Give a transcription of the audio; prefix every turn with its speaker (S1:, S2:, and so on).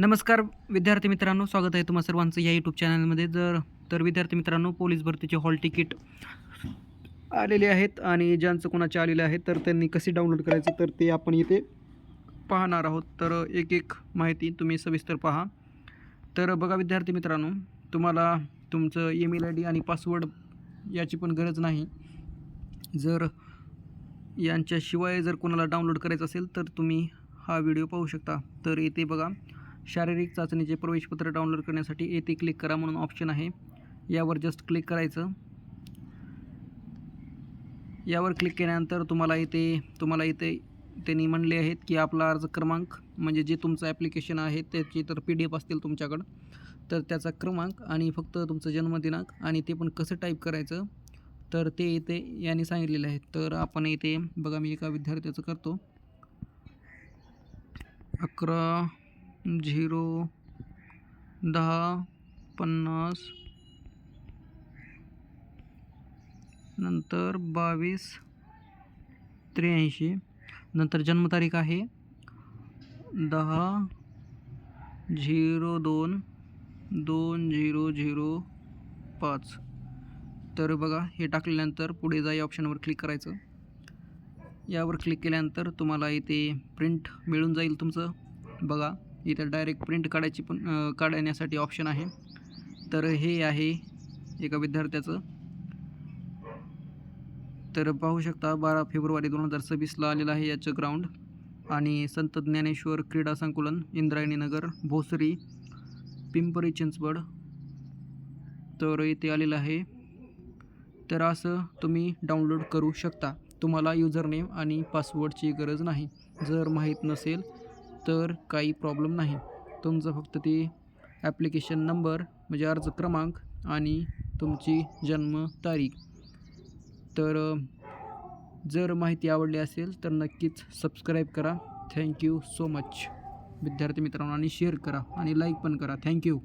S1: नमस्कार विद्यार्थी मित्रांनो. स्वागत आहे तुम्हा सर्वांचं या यूट्यूब चॅनलमध्ये जर तर विद्यार्थी मित्रांनो पोलीस भरतीचे हॉल तिकीट आलेले आहेत आणि ज्यांचं कोणाचे आलेले आहेत तर त्यांनी कसे डाउनलोड करायचं तर ते आपण इथे पाहणार आहोत. तर एक एक माहिती तुम्ही सविस्तर पहा. तर बघा विद्यार्थी मित्रांनो तुम्हाला तुमचं ईमेल आय डी आणि पासवर्ड याची पण गरज नाही. जर यांच्याशिवाय जर कोणाला डाउनलोड करायचं असेल तर तुम्ही हा व्हिडिओ पाहू शकता. तर येथे बघा शारीरिक चाचणीचे प्रवेशपत्र डाउनलोड करण्यासाठी येथे क्लिक करा म्हणून ऑप्शन आहे. यावर जस्ट क्लिक करायचं. यावर क्लिक केल्यानंतर तुम्हाला इथे तुम्हाला इथे त्यांनी म्हणले आहेत की आपला अर्ज क्रमांक म्हणजे जे तुमचं ॲप्लिकेशन आहे त्याची तर पी डी एफ असतील तुमच्याकडं. तर त्याचा क्रमांक आणि फक्त तुमचं जन्मदिनांक आणि ते पण कसं टाईप करायचं तर ते इथे यांनी सांगितलेलं आहे तर आपण इथे बघा मी एका विद्यार्थ्याचं करतो. अकरा झिरो दहा पन्नास नंतर बावीस त्र्याऐंशी. नंतर जन्मतारीख आहे दहा झिरो दोन दोन झिरो झिरो पाच. तर बघा हे टाकल्यानंतर पुढे जा या ऑप्शनवर क्लिक करायचं. यावर क्लिक केल्यानंतर तुम्हाला इथे प्रिंट मिळून जाईल तुमचं. बघा. इथं डायरेक्ट प्रिंट काढायची पण काढण्यासाठी ऑप्शन आहे. तर हे आहे एका विद्यार्थ्याचं. तर पाहू शकता बारा फेब्रुवारी दोन हजार सव्वीसला आलेलं आहे याचं ग्राउंड आणि संत ज्ञानेश्वर क्रीडा संकुलन इंद्रायणी नगर भोसरी पिंपरी चिंचवड. तर इथे आलेलं आहे. तर असं तुम्ही डाउनलोड करू शकता. तुम्हाला युजरनेम आणि पासवर्डची गरज नाही. जर माहीत नसेल तर काही प्रॉब्लेम नाही. तुमचं फक्त ते ॲप्लिकेशन नंबर म्हणजे अर्ज क्रमांक आणि तुमची जन्मतारीख तर जर माहिती आवडली असेल तर नक्कीच सबस्क्राईब करा. थँक्यू सो मच विद्यार्थी मित्रांनो आणि शेअर करा आणि लाईक पण करा. थँक्यू